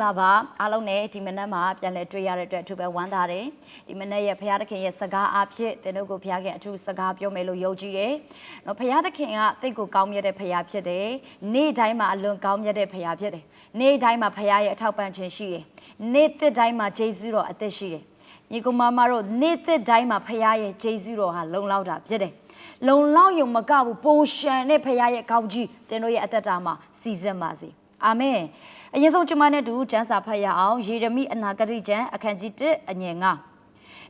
္ဂလာပါအားလုံးနဲ့ဒီမနက်မှာပြန်လည်တွေ့ရတဲ့အတွက်အထူးပဲဝမ်းသာတယ်ဒီမနက်ရဲ့ဖခင်သခင်ရဲ့စကားအဖြစ်သင်တို့ကိုဖခင်အထူးစကားပြောမယ်လို့ယုံကြည်တယ်နော်ဖခင်သခင်ကတိတ်ကိုကောင်းမြတ်တဲ့ဖခင်ဖြစ်တယ်နေ့တိုင်းမှာအလွန်ကောင်းမြတ်တဲ့ဖခင်ဖြစ်တယ်နေ့တိုင်းမှာဖခင်ရဲ့အထောက်ပံ့ခြင်းရှိတယ်နေ့တစ်တိုင်းမှာဂျေဇုတော်အသက်ရှိတယ်ညီကောင်မမတို့နေ့တစ်တိုင်းမှာဖခင်ရဲ့ဂျေဇုတော်ဟာလုံလောက်တာဖြစ်တယ်လုံလောက်ယုံမကဘူးပိုရှန်တဲ့ဖခင်ရဲ့ကောင်းကြီးသင်တို့ရဲ့အသက်တာမှာစီစဉ်ပါစေ အာမင်အရင်ဆုံးကျွန်မနဲ့တူကျမ်းစာဖတ်ရအောင်ယေရမိအနာဂတိကျမ်းအခန်းကြီး1အငယ်9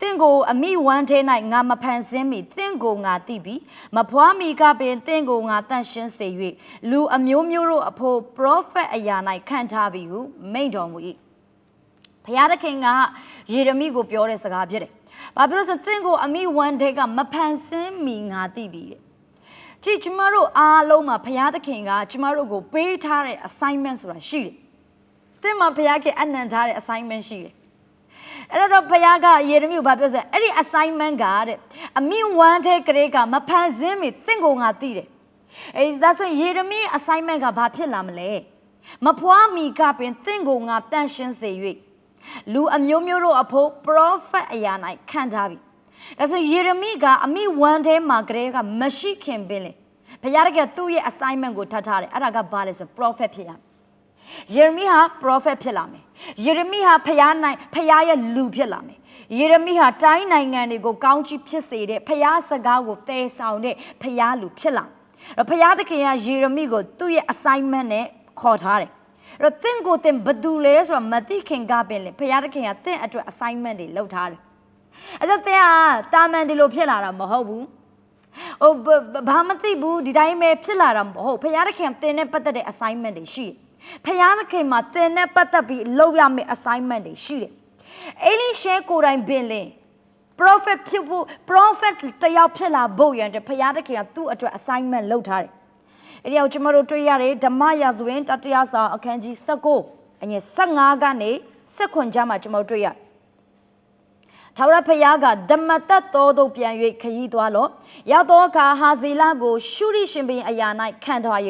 တင့်ကိုအမိဝမ်းထဲ၌ငါမဖန်ဆင်းမီတင့်ကိုငါသိပြီမဖွားမီကပင်တင့်ကိုငါတန့်ရှင်းစေ၍လူအမျိုးမျိုးတို့အဖို့ prophet အရာ၌ခံထားပြီဟုမိန့်တော်မူ၏ဘုရားသခင်ကယေရမိကိုပြောတဲ့စကားဖြစ်တယ်။ဘာဖြစ်လို့လဲဆိုတင့်ကိုအမိဝမ်းထဲကမဖန်ဆင်းမီငါသိပြီတဲ့။ ကြည့်ကျမတို့အားလုံးမှာဘုရားသခင်ကကျမတို့ကိုပေးထားတဲ့ assignment ဆိုတာရှိတယ်။တင်မှာဘုရားကအနံထားတဲ့ assignment ရှိတယ်။အဲ့တော့ဘုရားကယေရမိကိုဗာပြောစဲအဲ့ဒီ assignment ကတဲ့အမိဝမ်းထဲကလေးကမဖန်ဆင်းမီတင့်ကိုငါသိတယ်။အဲ့ဒါဆိုယေရမိ assignment ကဘာဖြစ်လာမလဲ။မဖွားမီကပင်တင့်ကိုငါတန့်ရှင်းစေ၍လူအမျိုးမျိုးတို့အဖို့ prophet အရာ၌ခံထားပြီ။ ဒါဆိုယေရမိကအမိဝမ်းထဲမှာကလေးကမရှိခင်ပင်လေဘုရားကသူ့ရဲ့ assignment ကိုထပ်ထားတယ်အဲ့ဒါကဘာလဲဆို prophet ဖြစ်ရမယ်ယေရမိဟာ prophet ဖြစ်လာမယ်ယေရမိဟာဖျားနိုင်ဖျားရဲ့လူဖြစ်လာမယ်ယေရမိဟာတိုင်းနိုင်ငံတွေကိုကောင်းချီးဖြစ်စေတဲ့ဖျားစကားကိုတည်ဆောင်တဲ့ဖျားလူဖြစ်လာအဲ့ဖျားသခင်ကယေရမိကိုသူ့ရဲ့ assignment နဲ့ခေါ်ထားတယ်အဲ့တော့တင့်ကိုတင်ဘသူလဲဆိုတာမသိခင်ကပင်လေဖျားသခင်ကတင့်အတွက် assignment တွေလုပ်ထားတယ် အဲ့တော့တဲ့ကတာမန်ဒီလိုဖြစ်လာတာမဟုတ်ဘူးဟိုဘာမသိဘူးဒီတိုင်းပဲဖြစ်လာတာမဟုတ်ဖခင်သခင်တင်နဲ့ပတ်သက်တဲ့ assignment တွေရှိတယ်ဖခင်သခင်မှာတင်နဲ့ပတ်သက်ပြီးလုပ်ရမယ့် assignment တွေရှိတယ်အေလိရှဲကိုယ်တိုင်ပင်လင် prophet ဖြစ်ဖို့ prophet တယောက်ဖြစ်လာဖို့ရန်တဲ့ဖခင်သခင်ကသူ့အတွက် assignment လုပ်ထားတယ်အဲ့ဒီအောင်ကျွန်တော်တို့တွေ့ရတယ်ဓမ္မရာဇဝင်တတရားစာအခန်းကြီး19အငယ်15ကနေ16ကျမ်းမှာကျွန်တော်တို့တွေ့ရတယ် ထာဝရဘုရားကဓမ္မတက်တော်သို့ပြန်၍ခရီးသွားလော့ရောက်သောအခါဟာဇေလကိုရှုရိရှင်ဘင်အရာ၌ခံထား၍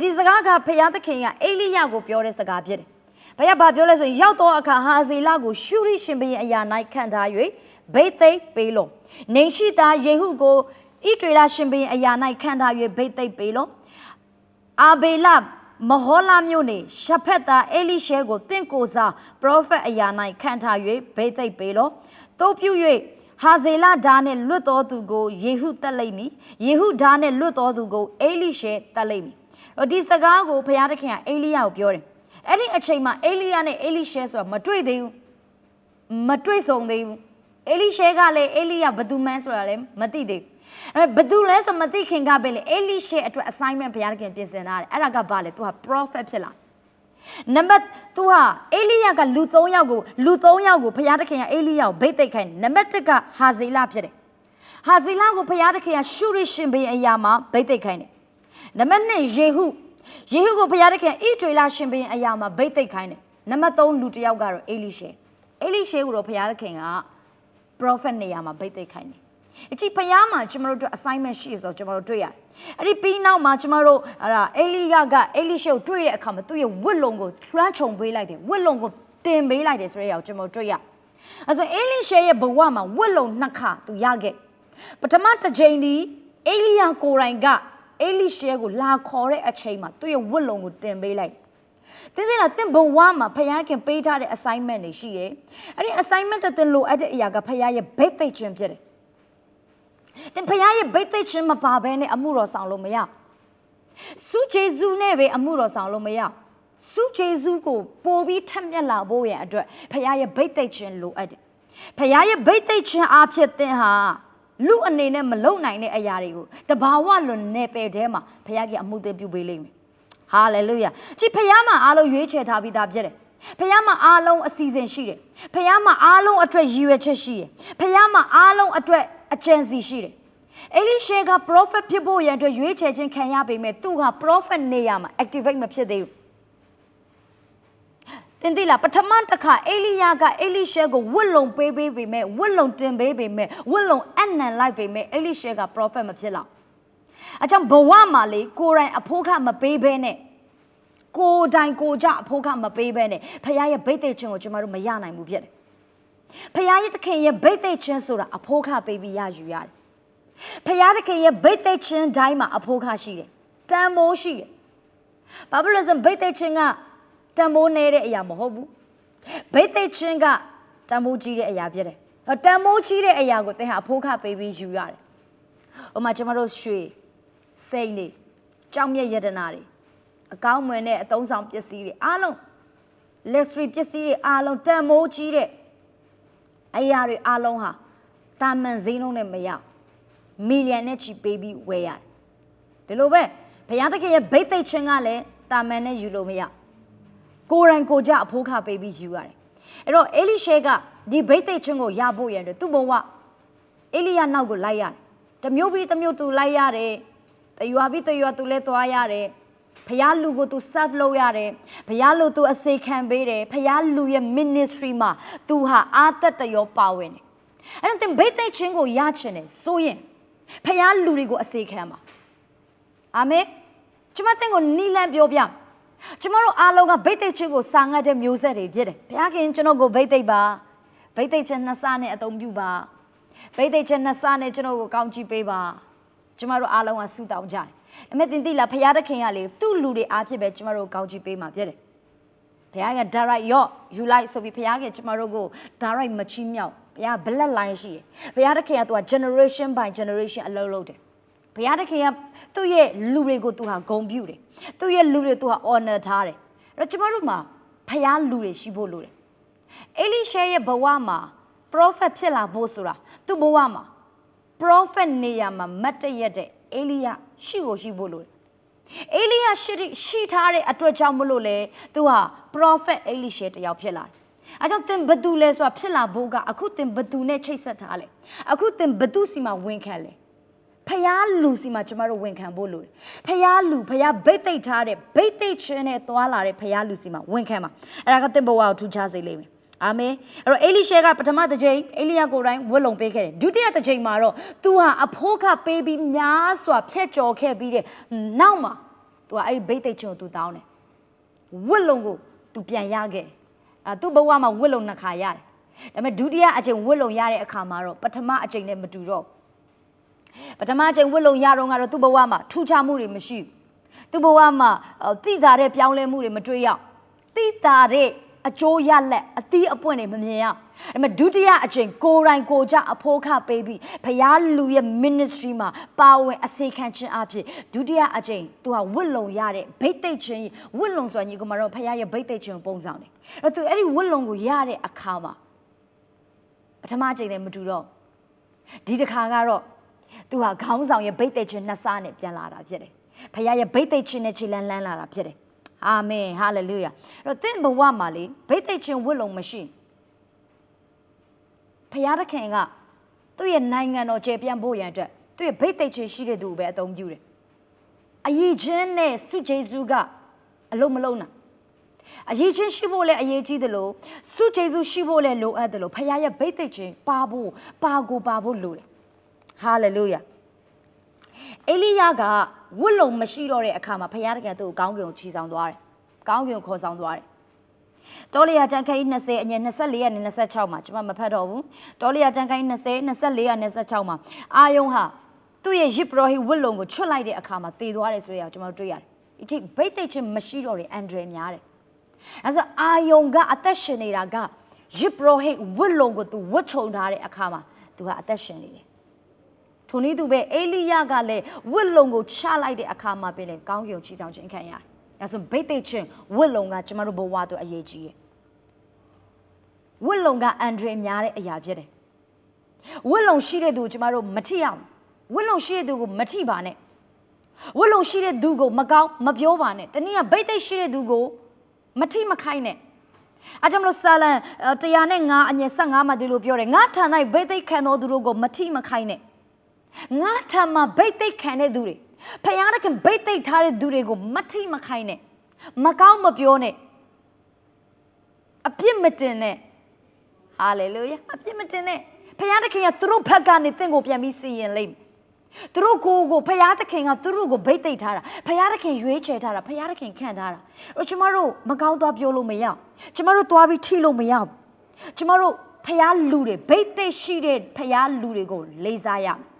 ဒီစကားကဘုရားသခင်ကအေလိယကိုပြောတဲ့စကားဖြစ်တယ်ဘုရားဘာပြောလဲဆိုရင်ရောက်သောအခါဟာဇေလကိုရှုရိရှင်ဘင်အရာ၌ခံထား၍ဘိသိက်ပေးလော့နေရှိသားယေဟုကိုဣဒေလရှင်ဘင်အရာ၌ခံထား၍ဘိသိက်ပေးလော့အာဘေလ မဟောလာမြို့နေရှဖက်သားအေလိရှဲကိုတင့်ကိုစားပရောဖက်အရာ၌ခံထား၍ဘိသိက်ပေးလော့တို့ပြု၍ဟာဇေလဓာနှင့်လွတ်တော်သူကိုယေဟုတက်လိမ့်မည်ယေဟုဓာနှင့်လွတ်တော်သူကိုအေလိရှဲတက်လိမ့်မည်ဒီစကားကိုဘုရားသခင်ကအေလိယကိုပြောတယ်အဲ့ဒီအချိန်မှာအေလိယနဲ့အေလိရှဲဆိုတာမတွေ့သေးဘူးမတွေ့ဆုံသေးဘူးအေလိရှဲကလည်းအေလိယဘသူမှန်းဆိုတာလည်းမသိသေးဘူး အဲ့ဘသူလဲဆိုမသိခင်ကပဲလေအေလိရှဲအတွက် assignment ဘုရားသခင်ပြင်ဆင်ထားတယ်အဲ့ဒါကဘာလဲသူက prophet ဖြစ်လာနံပါတ် तू ဟာအေလိယကလူ3ယောက်ကိုလူ3ယောက်ကိုဘုရားသခင်ကအေလိယကိုဗိတ်သိက်ခိုင်းနံပါတ်1ကဟာဇေလဖြစ်တယ်ဟာဇေလကိုဘုရားသခင်ကရှုရရှင်ဘင်အရာမှာဗိတ်သိက်ခိုင်းတယ်နံပါတ်2ယေဟုယေဟုကိုဘုရားသခင်ဣထွေလရှင်ဘင်အရာမှာဗိတ်သိက်ခိုင်းတယ်နံပါတ်3လူတစ်ယောက်ကတော့အေလိရှေအေလိရှေကိုတော့ဘုရားသခင်က prophet နေရာမှာဗိတ်သိက်ခိုင်းတယ် အကြည့်ဖျားမှာကျမတို့တို့ assignment ရှိဆိုကျမတို့တွေ့ရတယ်။အဲ့ဒီပြီးနောက်မှာကျမတို့အဲ့ဒါအေလိယကအေလိရှေကိုတွေ့တဲ့အခါမှာသူ့ရဲ့ဝတ်လုံကိုလွှမ်းခြုံပေးလိုက်တယ်။ဝတ်လုံကိုတင်ပေးလိုက်တယ်ဆိုတဲ့အကြောင်းကျမတို့တွေ့ရ။အဲ့ဆိုအေလိရှေရဲ့ဘဝမှာဝတ်လုံနှစ်ခါသူရခဲ့။ပထမတစ်ချိန်ဒီအေလိယကိုယ်တိုင်ကအေလိရှေကိုလာခေါ်တဲ့အချိန်မှာသူ့ရဲ့ဝတ်လုံကိုတင်ပေးလိုက်။တင်းစင်လာတင်းဘဝမှာဖခင်ပေးထားတဲ့ assignment တွေရှိတယ်။အဲ့ဒီ assignment တွေတင်လို့အဲ့တဲ့အရာကဖခင်ရဲ့ဘိတ်သိက်ခြင်းဖြစ်တယ်။ တင်ဖခင်ရဲ့ဘိတ်သိက်ခြင်းမပါဘဲနဲ့အမှုတော်ဆောင်လို့မရစုဂျေဇုနဲ့ပဲအမှုတော်ဆောင်လို့မရစုဂျေဇုကိုပို့ပြီးထက်မြက်လာဖို့ရန်အတွက်ဖခင်ရဲ့ဘိတ်သိက်ခြင်းလိုအပ်တယ်ဖခင်ရဲ့ဘိတ်သိက်ခြင်းအားဖြင့်တင်ဟာလူအနေနဲ့မလုံနိုင်တဲ့အရာတွေကိုတဘာဝလွန်နေပယ်ထဲမှာဖခင်ကအမှုသေးပြုပေးလိမ့်မယ်ဟာလေလုယာကြည်ဖခင်မှာအားလုံးရွေးချယ်ထားပြီးသားဖြစ်တယ်ဖះမှာအားလုံးအစီအစဉ်ရှိတယ်ဖះမှာအားလုံးအတွက်ရည်ရွယ်ချက်ရှိတယ်ဖះမှာအားလုံးအတွက် အကြံစီရှိတယ်အေလိရှေက prophet ဖြစ်ဖို့ရန်အတွက်ရွေးချယ်ခြင်းခံရပေမဲ့သူက prophet နေရမှာ activate မဖြစ်သေးဘူးတင်တိလားပထမတစ်ခါအေလိယကအေလိရှေကိုဝတ်လုံပေးပေးပေမဲ့ဝတ်လုံတင်ပေးပေမဲ့ဝတ်လုံအနံလိုက်ပေမဲ့အေလိရှေက prophet မဖြစ်လောက်အကြောင်းဘဝမှာလေကိုယ်တိုင်အဖို့ခမပေးဘဲနဲ့ကိုယ်တိုင်ကိုယ်ကြအဖို့ကမပေးဘဲနဲ့ဖခင်ရဲ့ဗိတ်သိက်ခြင်းကိုကျမတို့မရနိုင်ဘူးဖြစ်တယ် ဖခင်ရဲ့သခင်ရဲ့ဗိတ်သိက်ခြင်းဆိုတာအဖို့ကပေးပြီးရယူရတယ်ဖခင်သခင်ရဲ့ဗိတ်သိက်ခြင်းတိုင်းမှာအဖို့ကရှိတယ်တန်မိုးရှိတယ်ဘာဖြစ်လို့လဲဆိုဗိတ်သိက်ခြင်းကတန်မိုးနေတဲ့အရာမဟုတ်ဘူးဗိတ်သိက်ခြင်းကတန်မိုးကြီးတဲ့အရာဖြစ်တယ်တန်မိုးကြီးတဲ့အရာကိုသင်ဟာအဖို့ကပေးပြီးယူရတယ်ဥပမာကျမတို့ရွှေစိတ်နေကြောင်မြက်ယတနာတွေအကောင်းမွန်တဲ့အသုံးဆောင်ပစ္စည်းတွေအားလုံး luxury ပစ္စည်းတွေအားလုံးတန်မိုးကြီးတဲ့ အရာတွေအားလုံးဟာတာမန်ဈေးနှုန်းနဲ့မရမီလီယံနဲ့ချီပေးပြီးဝယ်ရတယ်ဒီလိုပဲဘုရားသခင်ရဲ့ဗိတ်သိက်ခြင်းကလည်းတာမန်နဲ့ယူလို့မရကိုယ်တိုင်ကိုယ်ကြအဖိုးခပေးပြီးယူရတယ်အဲ့တော့အေလိရှဲကဒီဗိတ်သိက်ခြင်းကိုရဖို့ရန်အတွက်သူ့ဘဝအေလိယနောက်ကိုလိုက်ရတယ်တမျိုးပြီးတမျိုးသူလိုက်ရတယ်တရွာပြီးတရွာသူလည်းသွားရတယ် ဖျားလူကို तू serve လုပ်ရတယ်ဖျားလူ तू အစေခံပေးတယ်ဖျားလူရဲ့ ministry မှာ तू ဟာအာသက်တရောပါဝင်တယ်အဲ့တော့သင်ဘိတ်သိက်ခြင်းကိုရချင်တယ်ဆိုရင်ဖျားလူတွေကိုအစေခံပါအာမင်ကျွန်မသင်ကိုနီလန်ပြောပြကျွန်မတို့အားလုံးကဘိတ်သိက်ခြင်းကိုစာငတ်တဲ့မျိုးဆက်တွေဖြစ်တယ်ဘုရားခင်ကျွန်တော်ကိုဘိတ်သိက်ပါဘိတ်သိက်ခြင်းနှစ်စနဲ့အသုံးပြုပါဘိတ်သိက်ခြင်းနှစ်စနဲ့ကျွန်တော်ကိုကောင်းချီးပေးပါ ကျွန်မတို့အားလုံးကဆုတောင်းကြတယ်ဒါပေမဲ့သင်သိလားဘုရားသခင်ကလေသူ့လူတွေအားဖြင့်ပဲကျွန်တော်တို့ကောင်းချီးပေးမှာဖြစ်တယ်ဘုရားက direct ရော့ယူလိုက်ဆိုပြီးဘုရားကကျွန်တော်တို့ကို direct မချီးမြှောက်ဘုရား blood line ရှိတယ်ဘုရားသခင်ကသူက generation by generation အလုပ်လုပ်တယ်ဘုရားသခင်ကသူ့ရဲ့လူတွေကိုသူဟာဂုဏ်ပြုတယ်သူ့ရဲ့လူတွေသူဟာ honor ထားတယ်အဲ့တော့ကျွန်တော်တို့မှာဘုရားလူတွေရှိဖို့လိုတယ်အေလိရှဲရဲ့ဘဝမှာ prophet ဖြစ်လာဖို့ဆိုတာသူ့ဘဝမှာ prophet နေရာမှာမတ်တရက်တဲ့အေလိယရှိကိုရှိဖို့လိုတယ်အေလိယရှိရှိထားတဲ့အတွက်ကြောင့်မလို့လေသူဟာ prophet အေလိရှဲတယောက်ဖြစ်လာတယ်အဲကြောင့်သင်ဘသူလဲဆိုတာဖြစ်လာဖို့ကအခုသင်ဘသူနဲ့ချိတ်ဆက်ထားလဲအခုသင်ဘသူစီမှာဝင်ခံလဲဖျားလူစီမှာကျမတို့ဝန်ခံဖို့လိုတယ်ဖျားလူဖျားဘိတ်သိက်ထားတဲ့ဘိတ်သိက်ချင်းနဲ့သွာလာတဲ့ဖျားလူစီမှာဝန်ခံပါအဲ့ဒါကသင်ဘဝကိုထူးခြားစေလိမ့်မယ် အာမင်အဲ့တော့အေလိရှဲကပထမတစ်ကြိမ်အေလိယကိုယ်တိုင်ဝတ်လုံပေးခဲ့တယ်ဒုတိယတစ်ကြိမ်မှာတော့သူဟာအဖို့ခပေးပြီးများစွာဖြတ်ကျော်ခဲ့ပြီးတဲ့နောက်မှာသူကအဲ့ဒီဘိတ်သိက်ချွန်သူတောင်းတယ်ဝတ်လုံကိုသူပြန်ရခဲ့အဲသူ့ဘဝမှာဝတ်လုံနှစ်ခါရတယ်ဒါပေမဲ့ဒုတိယအကြိမ်ဝတ်လုံရတဲ့အခါမှာတော့ပထမအကြိမ်နဲ့မတူတော့ပထမအကြိမ်ဝတ်လုံရတော့ကတော့သူ့ဘဝမှာထူးခြားမှုတွေမရှိဘူးသူ့ဘဝမှာတိတာတဲ့ပြောင်းလဲမှုတွေမတွေ့ရတိတာတဲ့ အကျိုးရလက်အသီးအပွင့်တွေမမြင်ရဒါပေမဲ့ဒုတိယအချိန်ကိုယ်တိုင်ကိုယ်ကြအဖိုးခပေးပြီးဖျားလူရဲ့ ministry မှာပါဝင်အစေခံခြင်းအဖြစ်ဒုတိယအချိန်သူဟာဝတ်လုံရတဲ့ဗိတ်သိက်ခြင်းဝတ်လုံဆိုတာညီကမတော့ဖျားရဲ့ဗိတ်သိက်ခြင်းပုံဆောင်တယ်အဲ့တော့သူအဲ့ဒီဝတ်လုံကိုရတဲ့အခါမှာပထမအချိန်နဲ့မတူတော့ဒီတစ်ခါကတော့သူဟာခေါင်းဆောင်ရဲ့ဗိတ်သိက်ခြင်းနှစ်စားနဲ့ပြန်လာတာဖြစ်တယ်ဖခင်ရဲ့ဗိတ်သိက်ခြင်းနဲ့ခြေလန်းလန်းလာတာဖြစ်တယ် အာမင်ဟာလေလုယာအဲ့တော့သင်ဘဝမှာလေဗိတ်သိက်ခြင်းဝတ်လုံမရှိဖခင်သခင်ကသူ့ရဲ့နိုင်ငံတော်ကျေပြန့်ဖို့ရန်အတွက်သူ့ရဲ့ဗိတ်သိက်ခြင်းရှိတဲ့သူကိုပဲအသုံးပြုတယ်အရေးချင်းနဲ့စုဂျေဇုကအလုံးမလုံးနာအရေးချင်းရှိဖို့လည်းအရေးကြီးတယ်လို့စုဂျေဇုရှိဖို့လည်းလိုအပ်တယ်လို့ဖခင်ရဲ့ဗိတ်သိက်ခြင်းပါဖို့ပါကိုပါဖို့လိုတယ်ဟာလေလုယာ အေလိယကဝတ်လုံမရှိတော့တဲ့အခါမှာဖခင်တကယ်သူ့ကိုကောင်းကင်ကိုခြေဆောင်သွားတယ်။ကောင်းကင်ကိုခေါ်ဆောင်သွားတယ်။တောလျာကျန်ခိုင်း20အငယ်24ရက်နဲ့26မှာကျွန်မမဖတ်တော့ဘူး။တောလျာကျန်ခိုင်း20 24ရက်နဲ့26မှာအာယုံဟာသူ့ရဲ့ရစ်ပရောဟိဝတ်လုံကိုချွတ်လိုက်တဲ့အခါမှာတည်သွားတယ်ဆိုရအောင်ကျွန်တော်တွေ့ရတယ်။ဒီဘိတ်သိက်ချင်းမရှိတော့တဲ့အန်ဒရယ်များတယ်။အဲဆိုအာယုံကအသက်ရှင်နေတာကရစ်ပရောဟိဝတ်လုံကိုသူဝတ်ချုံထားတဲ့အခါမှာသူကအသက်ရှင်နေတယ်။ ထိုနည်းသူပဲအေလိယကလည်းဝတ်လုံကိုချလိုက်တဲ့အခါမှာပြင်လေကောင်းကင်ကိုချီဆောင်ခြင်းခံရတယ်။ဒါဆိုဘိတ်သိက်ချင်းဝတ်လုံကကျမတို့ဘဝအတွက်အရေးကြီးတယ်။ဝတ်လုံကအန်ဒရယ်များတဲ့အရာဖြစ်တယ်။ဝတ်လုံရှိတဲ့သူကိုကျမတို့မထိရအောင်။ဝတ်လုံရှိတဲ့သူကိုမထိပါနဲ့။ဝတ်လုံရှိတဲ့သူကိုမကောင်းမပြောပါနဲ့။တနည်းကဘိတ်သိက်ရှိတဲ့သူကိုမထိမခိုင်းနဲ့။အကြောင်းလို့ဆာလန်တရားနဲ့ငါအငယ်15မှာဒီလိုပြောတယ်။ငါဌာ၌ဘိတ်သိက်ခံတော်သူတို့ကိုမထိမခိုင်းနဲ့။ ငါထံမှာဗိတ်သိက်ခံတဲ့သူတွေဖယားတခင်ဗိတ်သိက်ထားတဲ့သူတွေကိုမထိမခိုင်းနဲ့မကောင်းမပြောနဲ့အပြစ်မတင်နဲ့ဟာလေလုယာအပြစ်မတင်နဲ့ဖယားတခင်ကသူတို့ဘက်ကနေတင့်ကိုပြန်ပြီးစီရင်လိမ့်မယ်သူတို့ကိုယ်ကိုဖယားသခင်ကသူတို့ကိုဗိတ်သိက်ထားတာဖယားသခင်ရွေးချယ်ထားတာဖယားသခင်ခန့်ထားတာအဲ့တော့ကျမတို့မကောင်းသွားပြောလို့မရအောင်ကျမတို့သွားပြီးထိလို့မရဘူးကျမတို့ဖယားလူတွေဗိတ်သိက်ရှိတဲ့ဖယားလူတွေကိုလေးစားရမယ်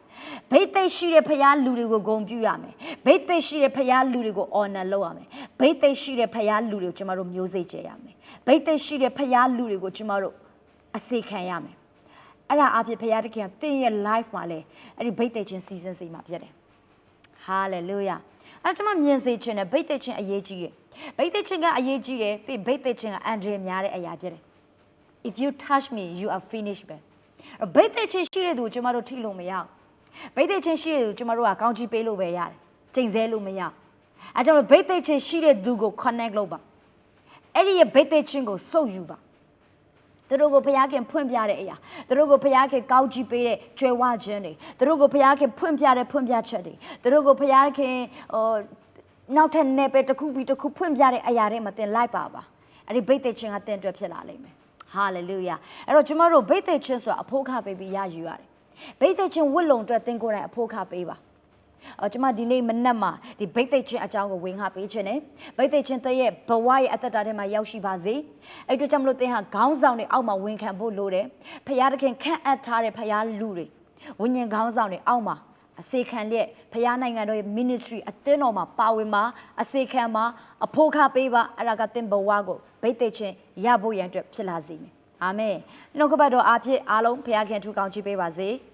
ဘိတ်သိက်ရှိတဲ့ဖယားလူတွေကိုဂုဏ်ပြုရမယ်ဘိတ်သိက်ရှိတဲ့ဖယားလူတွေကို honor လုပ်ရမယ်ဘိတ်သိက်ရှိတဲ့ဖယားလူတွေကိုကျမတို့မျိုးစိတ်ကြရမယ်ဘိတ်သိက်ရှိတဲ့ဖယားလူတွေကိုကျမတို့အစေခံရမယ်အဲ့ဒါအဖြစ်ဖယားတခင်ကတင်းရဲ့ life မှာလဲအဲ့ဒီဘိတ်သိက်ချင်းစီစဉ်စီမှာဖြစ်တယ်ဟာလေလုယာအဲကျွန်မမြင်စေခြင်းနဲ့ဗိတ်သက်ခြင်းအရေးကြီးတယ်ဗိတ်သက်ခြင်းကအရေးကြီးတယ်ပြီးဗိတ်သက်ခြင်းကအန်ဒရများတဲ့အရာဖြစ်တယ် if you touch me you are finished ပဲအဲ့ဗိတ်သက်ခြင်းရှိတဲ့သူကိုကျွန်မတို့ထိလို့မရဘူး ဗိတ်သက်ခြင်းရှိတဲ့သူကိုကျွန်မတို့ကကောင်းချီးပေးလို့ပဲရတယ်ချိန်ဆလို့မရဘူးအဲကြောင့်လို့ဗိတ်သက်ခြင်းရှိတဲ့သူကို connect လုပ်ပါအဲ့ဒီရဲ့ဗိတ်သက်ခြင်းကိုစုပ်ယူပါသူတို့ကိုဘုရားခင်ဖွင့်ပြတဲ့အရာသူတို့ကိုဘုရားခင်ကောက်ကြည့်ပေးတဲ့ကြွယ်ဝခြင်းတွေသူတို့ကိုဘုရားခင်ဖွင့်ပြတဲ့ဖွင့်ပြချက်တွေသူတို့ကိုဘုရားခင်ဟိုနောက်ထပ်နယ်ပယ်တစ်ခုပြီးတစ်ခုဖွင့်ပြတဲ့အရာတွေမှာသင်လိုက်ပါပါအဲ့ဒီဗိတ်သက်ခြင်းကသင်အတွက်ဖြစ်လာလိမ့်မယ်ဟာလေလုယာအဲ့တော့ကျမတို့ဗိတ်သက်ခြင်းဆိုတာအဖို့ခပေးပြီးရယူရတယ် ဗိတ်သက်ခြင်းဝတ်လုံအတွက်သင်ကိုယ်တိုင်အဖို့ခပေးပါအော်ကျွန်မဒီနေ့မနက်မှာဒီဗိတ်သိက်ချင်းအကြောင်းကိုဝင်ခပေးခြင်းနဲ့ဗိတ်သိက်ချင်းတရဲ့ဘဝရဲ့အသက်တာထဲမှာရောက်ရှိပါစေအဲ့အတွက်ကြောင့်မလို့သင်ဟာခေါင်းဆောင်တွေအောက်မှာဝင်ခံဖို့လိုတယ်ဖခင်တခင်ခန့်အပ်ထားတဲ့ဖခင်လူတွေဝိညာဉ်ခေါင်းဆောင်တွေအောက်မှာအစေခံလျက်ဖခင်နိုင်ငံတော်ရဲ့ ministry အသင်းတော်မှာပါဝင်မှာအစေခံမှာအဖို့ခပေးပါအဲ့ဒါကသင်ဘဝကိုဗိတ်သိက်ချင်းရဖို့ရန်အတွက်ဖြစ်လာစေမယ် အာမင်နှုတ်ကပတ်တော်အားဖြင့်အားလုံးဖခင်ထူကောင်းချီးပေးပါစေ။